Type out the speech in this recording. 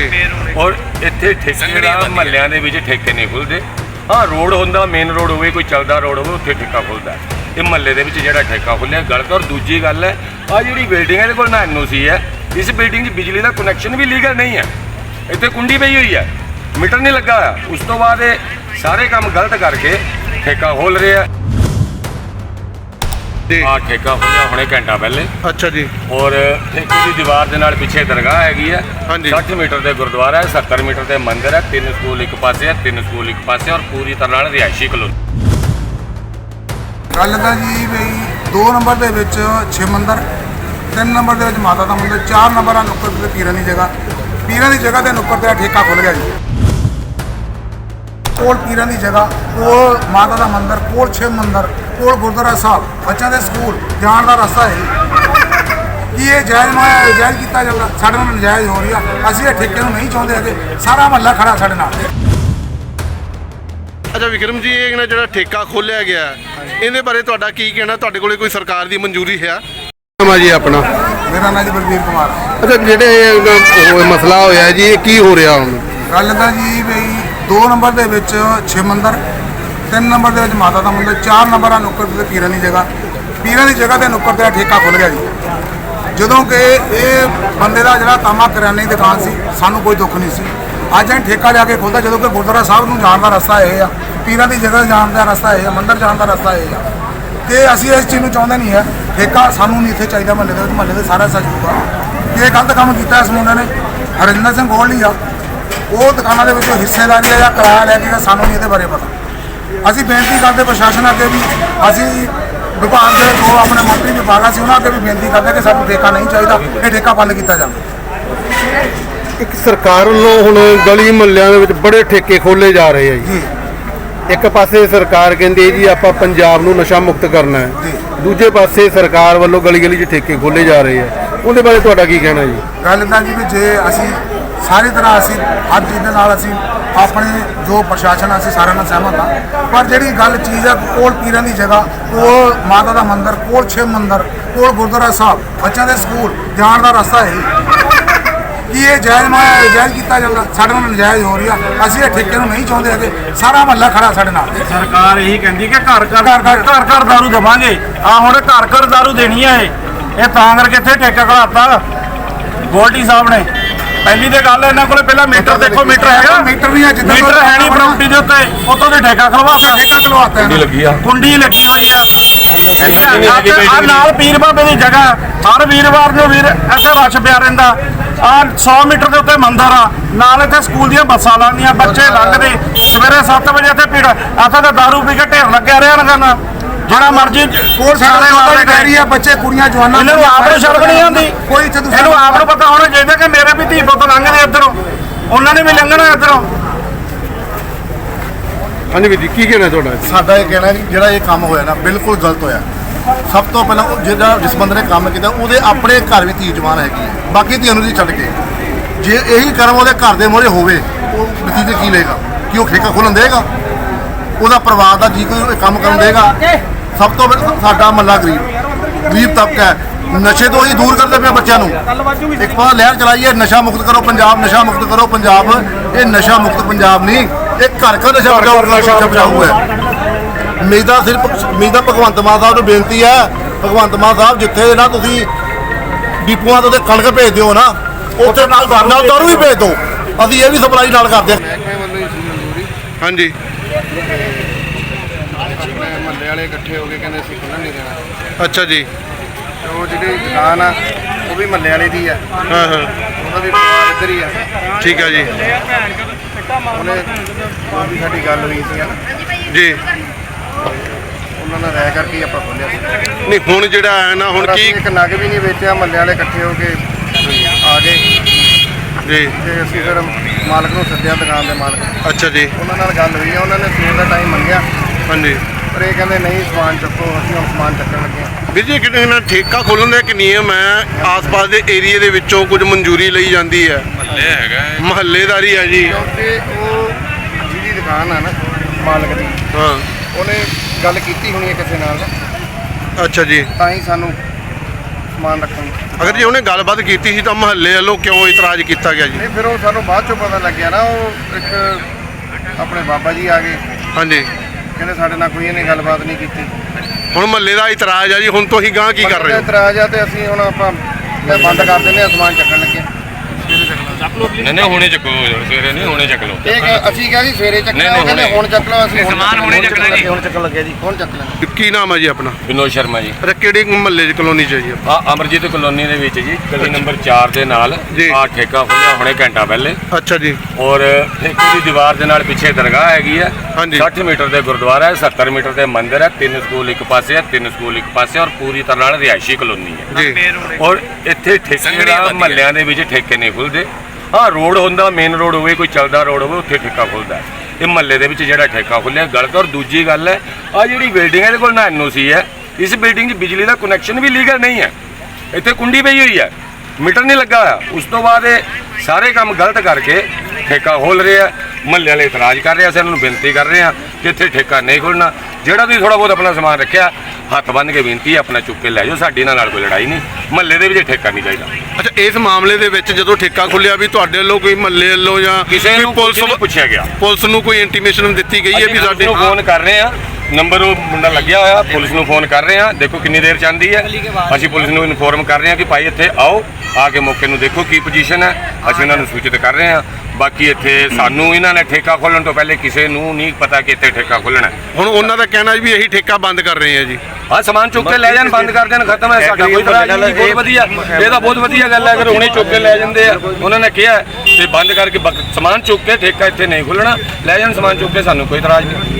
ਜੀ ਔਰ ਇੱਥੇ ਠੇਕੇ ਦਾ ਮਹੱਲਿਆਂ ਦੇ ਵਿੱਚ ਠੇਕੇ ਨਹੀਂ ਖੁੱਲਦੇ। ਹਾਂ ਰੋਡ ਹੁੰਦਾ ਮੇਨ ਰੋਡ ਹੋਵੇ ਕੋਈ ਚੱਲਦਾ ਰੋਡ ਹੋਵੇ ਉੱਥੇ ਠੇਕਾ ਖੁੱਲਦਾ। ਇਹ ਮਹੱਲੇ ਦੇ ਵਿੱਚ ਜਿਹੜਾ ਠੇਕਾ ਖੁੱਲਿਆ ਗਲਤ ਔਰ ਦੂਜੀ ਗੱਲ ਹੈ ਆ ਜਿਹੜੀ ਬਿਲਡਿੰਗ ਹੈ ਇਹਦੇ ਕੋਲ ਨਾ ਐਨਓਸੀ ਹੈ। ਇਸ ਬਿਲਡਿੰਗ 'ਚ ਬਿਜਲੀ ਦਾ ਕਨੈਕਸ਼ਨ ਵੀ ਲੀਗਲ ਨਹੀਂ ਹੈ। ਇੱਥੇ ਕੁੰਡੀ ਪਈ ਹੋਈ ਹੈ। ਮੀਟਰ ਨਹੀਂ ਲੱਗਾ ਹੋਇਆ। ਉਸ ਤੋਂ ਬਾਅਦ ਇਹ ਸਾਰੇ ਕੰਮ ਗਲਤ ਕਰਕੇ ਠੇਕਾ ਖੋਲ ਰਿਹਾ ਜੀ। ਆ ਠੇਕਾ ਖੁੱਲਿਆ ਹੁਣੇ ਘੰਟਾ ਪਹਿਲੇ। ਅੱਛਾ ਜੀ। ਔਰ ਠੇਕੇ ਦੀ ਦੀਵਾਰ ਦੇ ਨਾਲ ਪਿੱਛੇ ਦਰਗਾਹ ਹੈਗੀ ਹੈ ਹਾਂਜੀ। 60 ਮੀਟਰ ਦੇ ਗੁਰਦੁਆਰਾ ਹੈ 70 ਮੀਟਰ ਦੇ ਮੰਦਿਰ ਹੈ ਤਿੰਨ ਸਕੂਲ ਇੱਕ ਪਾਸੇ ਹੈ ਤਿੰਨ ਸਕੂਲ ਇੱਕ ਪਾਸੇ ਔਰ ਪੂਰੀ ਤਰ੍ਹਾਂ ਨਾਲ ਰਿਹਾਇਸ਼ੀ ਕਲੋਨੀ। ਗੱਲ ਤਾਂ ਜੀ ਵੀ 2 ਨੰਬਰ ਦੇ ਵਿੱਚ ਛੇ ਮੰਦਰ 3 ਨੰਬਰ ਦੇ ਵਿੱਚ ਮਾਤਾ ਦਾ ਮੰਦਰ 4 ਨੰਬਰ ਆ ਨੁੱਕਰ ਤੇ ਪੀਰਾਂ ਦੀ ਜਗ੍ਹਾ। ਪੀਰਾਂ ਦੀ ਜਗ੍ਹਾ ਤੇ ਨੁੱਕਰ ਤੇ ਠੇਕਾ ਖੁੱਲ ਗਿਆ ਜੀ। ਕੋਲ ਪੀਰਾਂ ਦੀ ਜਗ੍ਹਾ ਕੋਲ ਮਾਤਾ ਦਾ ਮੰਦਰ ਕੋਲ ਛੇ ਮੰਦਰ। ਕੋਲ ਗੁਰਦੁਆਰਾ ਸਾਹਿਬ ਬੱਚਿਆਂ ਦੇ ਸਕੂਲ ਜਾਣ ਦਾ ਰਸਤਾ ਹੈ। ਕੀ ਇਹ ਜਾਇਜ਼ ਮਾ ਜਾਇਜ਼ ਕੀਤਾ ਜਾਂਦਾ? ਸਾਡੇ ਨਾਲ ਨਜਾਇਜ਼ ਹੋ ਰਹੀ ਆ। ਅਸੀਂ ਇਹ ਠੇਕੇ ਨੂੰ ਨਹੀਂ ਚਾਹੁੰਦੇ ਹੈਗੇ। ਸਾਰਾ ਮਹੱਲਾ ਖੜਾ ਸਾਡੇ ਨਾਲ। ਅੱਛਾ ਵਿਕਰਮ ਜੀ ਇਹ ਨਾ ਜਿਹੜਾ ਠੇਕਾ ਖੋਲਿਆ ਗਿਆ ਹੈ, ਇਹਦੇ ਬਾਰੇ ਤੁਹਾਡਾ ਕੀ ਕਹਿਣਾ? ਤੁਹਾਡੇ ਕੋਲੇ ਕੋਈ ਸਰਕਾਰ ਦੀ ਮਨਜ਼ੂਰੀ ਹੈ? ਨਾਮ ਆ ਜੀ ਆਪਣਾ। ਮੇਰਾ ਨਾਂ ਜੀ ਬਲਵੀਰ ਕੁਮਾਰ। ਹੈ। ਅੱਛਾ ਜਿਹੜੇ ਇਹ ਉਹ ਮਸਲਾ ਹੋਇਆ ਜੀ ਇਹ ਕੀ ਹੋ ਰਿਹਾ ਹੁਣ? ਗੱਲ ਤਾਂ ਜੀ ਵੀ 2 ਨੰਬਰ ਦੇ ਵਿੱਚ ਛੇ ਮੰਦਰ 3 ਨੰਬਰ ਦੇ ਵਿੱਚ ਮਾਤਾ ਦਾ ਮੰਦਰ 4 ਨੰਬਰ ਆ ਨੁੱਕਰ ਤੇ ਪੀਰਾਂ ਦੀ ਜਗ੍ਹਾ। ਪੀਰਾਂ ਦੀ ਜਗ੍ਹਾ ਤੇ ਨੁੱਕਰ ਤੇ ਠੇਕਾ ਖੁੱਲ ਗਿਆ ਜੀ। ਜਦੋਂ ਕਿ ਇਹ ਬੰਦੇ ਦਾ ਜਿਹੜਾ ਤਾਮਾ ਕਰਿਆਨੇ ਦੀ ਦੁਕਾਨ ਸੀ, ਸਾਨੂੰ ਕੋਈ ਦੁੱਖ ਨਹੀਂ ਸੀ। ਅੱਜ ਇਹ ਠੇਕਾ ਲਿਆ ਕੇ ਖੁੱਲਦਾ ਜਦੋਂ ਕਿ ਗੁਰਦੁਆਰਾ ਸਾਹਿਬ ਨੂੰ ਜਾਣ ਦਾ ਰਸਤਾ ਇਹ ਆ। ਪੀਰਾਂ ਦੀ ਜਗ੍ਹਾ ਜਾਣ ਦਾ ਰਸਤਾ ਇਹ ਆ, ਮੰਦਰ ਜਾਣ ਦਾ ਰਸਤਾ ਇਹ ਆ। ਤੇ ਅਸੀਂ ਇਸ ਚੀਜ਼ ਨੂੰ ਚਾਹੁੰਦੇ ਨਹੀਂ ਹੈ ਠੇਕਾ ਸਾਨੂੰ ਨਹੀਂ ਇੱਥੇ ਚਾਹੀਦਾ ਮਹੱਲੇ ਦੇ ਵਿੱਚ, ਮਹੱਲੇ ਦੇ ਸਾਰਾ ਸਹਿਯੋਗ ਆ। ਕਿ ਇਹ ਗਲਤ ਕੰਮ ਕੀਤਾ ਇਸ ਮੁੰਡੇ ਨੇ, ਹਰਿੰਦਰ ਸਿੰਘ ਗੋਲਡੀ ਆ, ਉਹ ਦੁਕਾਨਾਂ ਦੇ ਵਿੱਚੋਂ ਲੈ ਆ ਜਾਂ ਕਿਰਾਇਆ ਲੈ ਕੇ ਸਾਨੂੰ ਨਹੀਂ ਇਹਦੇ ਬਾਰੇ ਪਤਾ। ਅਸੀਂ ਬੇਨਤੀ ਕਰਦੇ ਪ੍ਰਸ਼ਾਸਨ ਅੱਗੇ ਵੀ ਅਸੀਂ ਵਿਭਾਗ ਦੇ ਜੋ ਆਪਣੇ ਮੰਤਰੀ ਵਿਭਾਗ ਆ ਸੀ ਉਹਨਾਂ ਅੱਗੇ ਵੀ ਬੇਨਤੀ ਕਰਦੇ ਕਿ ਸਾਨੂੰ ਠੇਕਾ ਨਹੀਂ ਚਾਹੀਦਾ ਇਹ ਠੇਕਾ ਬੰਦ ਕੀਤਾ ਜਾਵੇ। ਇੱਕ ਸਰਕਾਰ ਵੱਲੋਂ ਹੁਣ ਗਲੀ ਮੁਹੱਲਿਆਂ ਦੇ ਵਿੱਚ ਬੜੇ ਠੇਕੇ ਖੋਲੇ ਜਾ ਰਹੇ ਆ ਜੀ। ਇੱਕ ਪਾਸੇ ਸਰਕਾਰ ਕਹਿੰਦੀ ਹੈ ਜੀ ਆਪਾਂ ਪੰਜਾਬ ਨੂੰ ਨਸ਼ਾ ਮੁਕਤ ਕਰਨਾ ਹੈ। ਦੂਜੇ ਪਾਸੇ ਸਰਕਾਰ ਵੱਲੋਂ ਗਲੀ ਗਲੀ 'ਚ ਠੇਕੇ ਖੋਲੇ ਜਾ ਰਹੇ ਆ। ਉਹਦੇ ਬਾਰੇ ਤੁਹਾਡਾ ਕੀ ਕਹਿਣਾ ਜੀ? ਗੱਲ ਤਾਂ ਜੀ ਵੀ ਜੇ ਅਸੀਂ ਸਾਰੀ ਤਰ੍ਹਾਂ ਅਸੀਂ ਹਰ ਚੀਜ਼ ਦੇ ਨਾਲ ਅਸੀਂ ਆਪਣੇ ਜੋ ਪ੍ਰਸ਼ਾਸਨ ਆ, ਅਸੀਂ ਸਾਰਿਆਂ ਨਾਲ ਸਹਿਮਤ ਹਾਂ। ਪਰ ਜਿਹੜੀ ਗੱਲ ਚੀਜ਼ ਆ ਕੋਲ ਪੀਰਾਂ ਦੀ ਜਗ੍ਹਾ ਕੋਲ ਮਾਤਾ ਦਾ ਮੰਦਿਰ ਕੋਲ ਛੇ ਮੰਦਿਰ ਕੋਲ ਗੁਰਦੁਆਰਾ ਸਾਹਿਬ ਬੱਚਿਆਂ ਦੇ ਸਕੂਲ ਜਾਣ ਦਾ ਰਸਤਾ ਹੈ ਕੀ ਇਹ ਜਾਇਜ਼ ਮਾ ਜਾਇਜ਼ ਕੀਤਾ ਜਾਂਦਾ ਸਾਡੇ ਨਾਲ ਨਜਾਇਜ਼ ਹੋ ਰਹੀ ਆ। ਅਸੀਂ ਇਹ ਠੇਕੇ ਨੂੰ ਨਹੀਂ ਚਾਹੁੰਦੇ ਹੈਗੇ। ਸਾਰਾ ਮਹੱਲਾ ਖੜਾ ਸਾਡੇ ਨਾਲ। ਸਰਕਾਰ ਇਹੀ ਕਹਿੰਦੀ ਕਿ ਘਰ ਘਰ ਘਰ- ਘਰ- ਘਰ ਘਰ ਦਾਰੂ ਦਵਾਂਗੇ। ਆ ਹੁਣ ਘਰ ਘਰ ਦਾਰੂ ਦੇਣੀ ਆ ਇਹ। ਇਹ ਤਾਂ ਕਰਕੇ ਇੱਥੇ ਠੇਕਾ ਖੜਾਤਾ। ਗੋਲਡੀ ਸਾਹਿਬ ਨੇ। ਪਹਿਲੀ ਤੇ ਗੱਲ ਇਹਨਾਂ ਕੋਲੇ ਪਹਿਲਾਂ ਮੀਟਰ ਦੇਖੋ ਮੀਟਰ ਹੈਗਾ। ਮੀਟਰ ਵੀ ਆ ਜਿੱਦਾਂ ਮੀਟਰ ਹੈ ਨਹੀਂ ਪ੍ਰਾਪਰਟੀ ਦੇ ਉੱਤੇ ਉਤੋਂ ਦੇ ਠੇਕਾ ਖਲਵਾਤਾ। ਠੇਕਾ ਖਲਵਾਤਾ। ਕੁੰਡੀ ਲੱਗੀ ਆ। ਕੁੰਡੀ ਲੱਗੀ ਹੋਈ ਆ। ਆ ਨਾਲ ਪੀਰ ਬਾਬੇ ਦੀ ਜਗ੍ਹਾ। ਹਰ ਵੀਰਵਾਰ ਨੂੰ ਵੀਰ ਇੱਥੇ ਰਸ਼ ਪਿਆ ਰਹਿੰਦਾ। ਆ 100 ਮੀਟਰ ਦੇ ਉੱਤੇ ਮੰਦਿਰ ਆ। ਨਾਲ ਇੱਥੇ ਸਕੂਲ ਦੀਆਂ ਬੱਸਾਂ ਲਾਉਂਦੀਆਂ ਬੱਚੇ ਲੰਘਦੇ। ਸਵੇਰੇ 7 ਵਜੇ ਇੱਥੇ ਭੀੜ ਇੱਥੇ ਤਾਂ ਦਾਰੂ ਪੀ ਕੇ ਢੇਰ ਲੱਗਿਆ ਰਿਹਾ ਨਾ। ਜਿਹੜਾ ਮਰਜ਼ੀ ਕੋਲ ਸਾਡੇ ਨਾਲ ਡੈਰੀ ਆ ਬੱਚੇ ਕੁੜੀਆਂ ਜਵਾਨਾਂ ਇਹਨਾਂ ਨੂੰ ਆਪ ਨੂੰ ਸ਼ਰਮ ਨਹੀਂ ਆਉਂਦੀ। ਕੋਈ ਇੱਥੇ ਦੂਸਰਾ ਇਹਨੂੰ ਆਪ ਨੂੰ ਪਤਾ ਹੋਣਾ ਚਾਹੀਦਾ ਕਿ ਮੇਰੇ ਵੀ ਧੀ ਪੁੱਤ ਲੰਘਦੇ ਇੱਧਰੋਂ ਉਹਨਾਂ ਨੇ ਵੀ ਲੰਘਣਾ ਇੱਧਰੋਂ। ਹਾਂਜੀ ਵੀਰ ਜੀ ਕੀ ਕਹਿਣਾ ਤੁਹਾਡਾ? ਸਾਡਾ ਇਹ ਕਹਿਣਾ ਕਿ ਜਿਹੜਾ ਇਹ ਕੰਮ ਹੋਇਆ ਨਾ ਬਿਲਕੁਲ ਗਲਤ ਹੋਇਆ। ਸਭ ਤੋਂ ਪਹਿਲਾਂ ਉਹ ਜਿਹੜਾ ਜਿਸ ਬੰਦੇ ਨੇ ਕੰਮ ਕੀਤਾ ਉਹਦੇ ਆਪਣੇ ਘਰ ਵੀ ਧੀ ਜਵਾਨ ਹੈਗੀ ਹੈ। ਬਾਕੀ ਧੀਆਂ ਨੂੰ ਦੀ ਛੱਡ ਕੇ। ਜੇ ਇਹੀ ਕਰਮ ਉਹਦੇ ਘਰ ਦੇ ਮੋਰੇ ਹੋਵੇ ਉਹ ਨਤੀਜੇ ਕੀ ਲਏਗਾ? ਕਿ ਉਹ ਠੇਕਾ ਖੋਲਣ ਦੇਗਾ ਉਹਦਾ ਪਰਿਵਾਰ ਦਾ ਜੀ ਕੋਈ ਕੰਮ ਕਰਨ ਦੇਗਾ ਸਭ ਤੋਂ ਪਹਿਲਾਂ ਸਾਡਾ ਮੱਲਾ ਗਰੀਬ। ਗਰੀਬ ਤਬਕਾ ਹੈ। ਨਸ਼ੇ ਤੋਂ ਹੀ ਦੂਰ ਕਰਦੇ ਪਏ ਬੱਚਿਆਂ ਨੂੰ। ਇੱਕ ਵਾਰ ਲਹਿਰ ਚਲਾਈਏ ਨਸ਼ਾ ਮੁਕਤ ਕਰੋ ਪੰਜਾਬ ਨਸ਼ਾ ਮੁਕਤ ਕਰੋ ਪੰਜਾਬ। ਇਹ ਨਸ਼ਾ ਮੁਕਤ ਪੰਜਾਬ ਨਹੀਂ ਇਹ ਘਰ ਘਰ ਨਸ਼ਾ ਬਚਾਓ ਹੈ। ਮੇਰਾ ਸਿਰਫ ਮੇਰਾ ਭਗਵੰਤ ਮਾਨ ਸਾਹਿਬ ਨੂੰ ਬੇਨਤੀ ਹੈ ਭਗਵੰਤ ਮਾਨ ਸਾਹਿਬ ਜਿੱਥੇ ਨਾ ਤੁਸੀਂ ਡਿਪੂਆਂ ਤੋਂ ਤੇ ਕਣਕ ਭੇਜ ਦਿਓ ਨਾ ਉੱਥੇ ਨਾਲ ਨਾਲ ਦਾਰੂ ਵੀ ਭੇਜ ਦਿਓ। ਅਸੀਂ ਇਹ ਵੀ ਸਪਲਾਈ ਨਾਲ ਕਰਦੇ ਹਾਂ। ਹਾਂਜੀ। ਮਹੱਲੇ ਵਾਲੇ ਇਕੱਠੇ ਹੋ ਕੇ ਕਹਿੰਦੇ ਅਸੀਂ ਖੁੱਲ੍ਹਣ ਨਹੀਂ ਦੇਣਾ। ਅੱਛਾ ਜੀ। ਤੇ ਉਹ ਜਿਹੜੀ ਦੁਕਾਨ ਆ ਉਹ ਵੀ ਮਹੱਲੇ ਵਾਲੇ ਦੀ ਆ। ਹਾਂ ਹਾਂ। ਉਹਦਾ ਵੀ ਪਰਿਵਾਰ ਇੱਧਰ ਹੀ ਆ। ਠੀਕ ਹੈ ਜੀ। ਉਹਨੇ ਜੋ ਵੀ ਸਾਡੀ ਗੱਲ ਹੋਈ ਸੀ ਨਾ ਜੀ। ਉਹਨਾਂ ਨਾਲ ਰਹਿ ਕਰਕੇ ਹੀ ਆਪਾਂ ਖੋਲਿਆ ਸੀ। ਨਹੀਂ ਹੁਣ ਜਿਹੜਾ ਹੈ ਨਾ ਹੁਣ ਕੀ ਇੱਕ ਨਗ ਵੀ ਨਹੀਂ ਵੇਚਿਆ ਮਹੱਲੇ ਵਾਲੇ ਇਕੱਠੇ ਹੋ ਕੇ ਆ ਗਏ। ਜੀ। ਤੇ ਅਸੀਂ ਫਿਰ ਮਾਲਕ ਨੂੰ ਸੱਦਿਆ ਦੁਕਾਨ ਦੇ ਮਾਲਕ। ਅੱਛਾ ਜੀ। ਉਹਨਾਂ ਨਾਲ ਗੱਲ ਹੋਈ ਆ ਉਹਨਾਂ ਨੇ ਸਵੇਰ ਦਾ ਟਾਈਮ ਮੰਗਿਆ। ਹਾਂਜੀ। ਪਰ ਇਹ ਕਹਿੰਦੇ ਨਹੀਂ ਸਮਾਨ ਚੱਕੋ ਅਸੀਂ ਹੁਣ ਸਮਾਨ ਚੱਕਣ ਲੱਗੇ ਹਾਂ। ਵੀਰ ਜੀ ਕਿਤੇ ਨਾ ਠੇਕਾ ਖੋਲਣ ਦਾ ਇੱਕ ਨਿਯਮ ਹੈ ਆਸ-ਪਾਸ ਦੇ ਏਰੀਏ ਦੇ ਵਿੱਚੋਂ ਕੁਝ ਮਨਜ਼ੂਰੀ ਲਈ ਜਾਂਦੀ ਹੈ। ਮਹੱਲੇ ਹੈਗਾ ਮਹੱਲੇਦਾਰੀ ਹੈ ਜੀ। ਕਿਉਂਕਿ ਉਹ ਜਿਹਦੀ ਦੁਕਾਨ ਆ ਨਾ ਮਾਲਕ ਦੀ ਹਾਂ। ਉਹਨੇ ਗੱਲ ਕੀਤੀ ਹੋਣੀ ਹੈ ਕਿਸੇ ਨਾਲ। ਅੱਛਾ ਜੀ। ਤਾਂ ਹੀ ਸਾਨੂੰ ਸਮਾਨ ਰੱਖਣ ਅਗਰ ਜੇ ਉਹਨੇ ਗੱਲਬਾਤ ਕੀਤੀ ਸੀ ਤਾਂ ਮਹੱਲੇ ਵੱਲੋਂ ਕਿਉਂ ਇਤਰਾਜ਼ ਕੀਤਾ ਗਿਆ ਜੀ? ਨਹੀਂ ਫਿਰ ਉਹ ਸਾਨੂੰ ਬਾਅਦ ਚੋਂ ਪਤਾ ਲੱਗਿਆ ਨਾ ਉਹ ਇੱਕ ਆਪਣੇ ਬਾਬਾ ਜੀ ਆ ਗਏ। ਹਾਂਜੀ। ਕਹਿੰਦੇ ਸਾਡੇ ਨਾਲ ਕੋਈ ਇਹਨੇ ਗੱਲਬਾਤ ਨਹੀਂ ਕੀਤੀ। ਹੁਣ ਮਹੱਲੇ ਦਾ ਇਤਰਾਜ਼ ਆ ਜੀ ਹੁਣ ਤੋਂ ਹੀ ਗਾਂ ਕੀ ਕਰ ਰਹੇ ਹੋ? ਇਤਰਾਜ਼ ਆ ਤੇ ਅਸੀਂ ਹੁਣ ਆਪਾਂ ਇਹ ਬੰਦ ਕਰ ਦਿੰਦੇ ਆ ਸਮਾਨ ਚੱਕਣ ਲੱਗੇ ਨਹੀਂ ਨਹੀਂ ਹੁਣੇ ਚੱਕੋ ਸਵੇਰੇ ਨਹੀਂ ਹੁਣੇ ਚੱਕ ਲਓ। ਇਹ ਕਿ ਅਸੀਂ ਕਿਹਾ ਸੀ ਸਵੇਰੇ ਚੱਕਣਾ ਉਹ ਕਹਿੰਦੇ ਹੁਣੇ। ਚੱਕ ਲਓ ਅਸੀਂ ਸਮਾਨ ਹੁਣੇ ਚੱਕਣਾ। ਜੀ। ਹੁਣ ਚੱਕਣ ਲੱਗੇ ਜੀ ਹੁਣ ਚੱਕ ਲੈਣਾ। ਕੀ ਨਾਮ ਹੈ ਜੀ ਆਪਣਾ? ਵਿਨੋਦ ਸ਼ਰਮਾ ਜੀ। ਅੱਛਾ ਕਿਹੜੀ ਮਹੱਲੇ ਚ ਕਲੋਨੀ ਚ ਹੈ ਜੀ ਆ ਅਮਰਜੀਤ ਕਲੋਨੀ ਦੇ ਵਿੱਚ ਜੀ ਗਲੀ ਨੰਬਰ 4 ਦੇ ਨਾਲ ਜੀ। ਆ ਠੇਕਾ ਖੁੱਲਿਆ ਹੁਣੇ ਘੰਟਾ ਪਹਿਲੇ। ਅੱਛਾ ਜੀ। ਔਰ ਠੇਕੇ ਦੀ ਦੀਵਾਰ ਦੇ ਨਾਲ ਪਿੱਛੇ ਦਰਗਾਹ ਹੈਗੀ ਹੈ ਹਾਂਜੀ। 60 ਮੀਟਰ ਦੇ ਗੁਰਦੁਆਰਾ ਹੈ 70 ਮੀਟਰ ਦੇ ਮੰਦਿਰ ਹੈ ਤਿੰਨ ਸਕੂਲ ਇੱਕ ਪਾਸੇ ਹੈ ਤਿੰਨ ਸਕੂਲ ਇੱਕ ਪਾਸੇ ਔਰ ਪੂਰੀ ਤਰ੍ਹਾਂ ਨਾਲ ਰਿਹਾਇਸ਼ੀ ਕਲੋਨੀ ਹੈ। ਜੀ। ਔਰ ਇੱਥੇ ਠੇਕੇ ਦਾ ਮਹੱਲਿਆਂ ਦੇ ਵਿੱਚ ਠੇਕੇ ਨਹੀਂ ਖੁੱਲਦੇ ਹਾਂ ਰੋਡ ਹੁੰਦਾ ਮੇਨ ਰੋਡ ਹੋਵੇ, ਕੋਈ ਚੱਲਦਾ ਰੋਡ ਹੋਵੇ, ਉੱਥੇ ਠੇਕਾ ਖੁੱਲਦਾ ਇਹ ਮਹੱਲੇ ਦੇ ਵਿੱਚ ਜਿਹੜਾ ਠੇਕਾ ਖੁੱਲਿਆ ਗਲਤ ਔਰ ਦੂਜੀ ਗੱਲ ਹੈ ਆ ਜਿਹੜੀ ਬਿਲਡਿੰਗ ਹੈ, ਇਹਦੇ ਕੋਲ ਨਾ ਐਨਓਸੀ ਹੈ। ਇਸ ਬਿਲਡਿੰਗ 'ਚ ਬਿਜਲੀ ਦਾ ਕਨੈਕਸ਼ਨ ਵੀ ਲੀਗਲ ਨਹੀਂ ਹੈ। ਇੱਥੇ ਕੁੰਡੀ ਪਈ ਹੋਈ ਹੈ, ਮੀਟਰ ਨਹੀਂ ਲੱਗਾ ਹੋਇਆ। ਉਸ ਤੋਂ ਬਾਅਦ ਇਹ ਸਾਰੇ ਕੰਮ ਗਲਤ ਕਰਕੇ ਠੇਕਾ ਖੋਲ ਰਹੇ ਆ ਮਹੱਲੇ ਵਾਲੇ ਇਤਰਾਜ਼ ਕਰ ਰਹੇ ਆ, ਅਸੀਂ ਇਹਨਾਂ ਨੂੰ ਬੇਨਤੀ ਕਰ ਰਹੇ ਆ ਇੱਥੇ ਠੇਕਾ ਨਹੀਂ ਖੋਲਣਾ ਜਿਹੜਾ ਤੁਸੀਂ ਥੋੜਾ ਬਹੁਤ ਆਪਣਾ ਸਮਾਨ ਰੱਖਿਆ ਹੱਥ ਬੰਨ੍ਹ ਕੇ ਬੇਨਤੀ ਹੈ ਆਪਣਾ ਚੁੱਕ ਕੇ ਲੈ ਜਾਓ ਸਾਡੀ ਇਹਨਾਂ ਨਾਲ ਕੋਈ ਲੜਾਈ ਨਹੀਂ ਮਹੱਲੇ ਦੇ ਵਿੱਚ ਠੇਕਾ ਨਹੀਂ ਚਾਹੀਦਾ। ਅੱਛਾ ਇਸ ਮਾਮਲੇ ਦੇ ਵਿੱਚ ਜਦੋਂ ਠੇਕਾ ਖੁੱਲਿਆ ਵੀ ਤੁਹਾਡੇ ਵੱਲੋਂ ਕੋਈ ਮਹੱਲੇ ਵੱਲੋਂ ਜਾਂ ਕਿਸੇ ਨੂੰ ਪੁਲਿਸ ਨੂੰ ਪੁੱਛਿਆ ਗਿਆ। ਪੁਲਿਸ ਨੂੰ ਕੋਈ ਇੰਟੀਮੇਸ਼ਨ ਦਿੱਤੀ ਗਈ ਹੈ ਵੀ ਸਾਡੇ ਨੂੰ ਫੋਨ ਕਰ ਰਹੇ ਆ ਨੰਬਰ ਉਹ ਮੁੰਡਾ ਲੱਗਿਆ ਹੋਇਆ ਪੁਲਿਸ ਨੂੰ ਫੋਨ ਕਰ ਰਹੇ ਆ ਦੇਖੋ ਕਿੰਨੀ ਦੇਰ ਚਾਹੁੰਦੀ ਹੈ। ਅਸੀਂ ਪੁਲਿਸ ਨੂੰ ਇਨਫੋਰਮ ਕਰ ਰਹੇ ਆ ਕਿ ਭਾਈ ਇੱਥੇ ਆਓ ਆ ਕੇ ਮੌਕੇ ਨੂੰ ਦੇਖੋ ਕੀ ਪੋਜੀਸ਼ਨ ਹੈ। ਅਸੀਂ ਉਹਨਾਂ ਨੂੰ ਸੂਚਿਤ ਕਰ ਰਹੇ ਆ ਬਾਕੀ ਇੱਥੇ ਸਾਨੂੰ ਇਹਨਾਂ ਨੇ ਠੇਕਾ ਖੋਲਣ ਤੋਂ ਪਹਿਲੇ ਕਿਸੇ ਨੂੰ ਨਹੀਂ ਪਤਾ ਕਿ ਇੱਥੇ ਠੇਕਾ ਖੋਲਣਾ ਹੁਣ ਉਹਨਾਂ ਦਾ ਕਹਿਣਾ ਵੀ ਇਹੀ ਠੇਕਾ ਬੰਦ ਕਰ ਰਹੇ ਆ ਜੀ। ਆ ਸਮਾਨ ਚੁੱਕ ਕੇ ਲੈ ਜਾਣ ਬੰਦ ਕਰ ਦੇਣ ਖਤਮ ਹੈ ਸਾਡਾ। ਕੋਈ ਇਤਰਾਜ਼ ਨਹੀਂ ਬਹੁਤ ਵਧੀਆ। ਇਹ ਤਾਂ ਬਹੁਤ ਵਧੀਆ ਗੱਲ ਹੈ ਅਗਰ ਹੁਣੇ ਚੁੱਕ ਕੇ ਲੈ ਜਾਂਦੇ ਆ। ਉਹਨਾਂ ਨੇ ਕਿਹਾ ਤੇ ਬੰਦ ਕਰਕੇ ਸਮਾਨ ਚੁੱਕ ਕੇ ਠੇਕਾ ਇੱਥੇ ਨਹੀਂ ਖੁੱਲਣਾ ਲੈ ਜਾਣ ਸਮਾਨ ਚੁੱਕ ਕੇ ਸਾਨੂੰ ਕੋਈ ਇਤਰਾਜ਼ ਨਹੀਂ।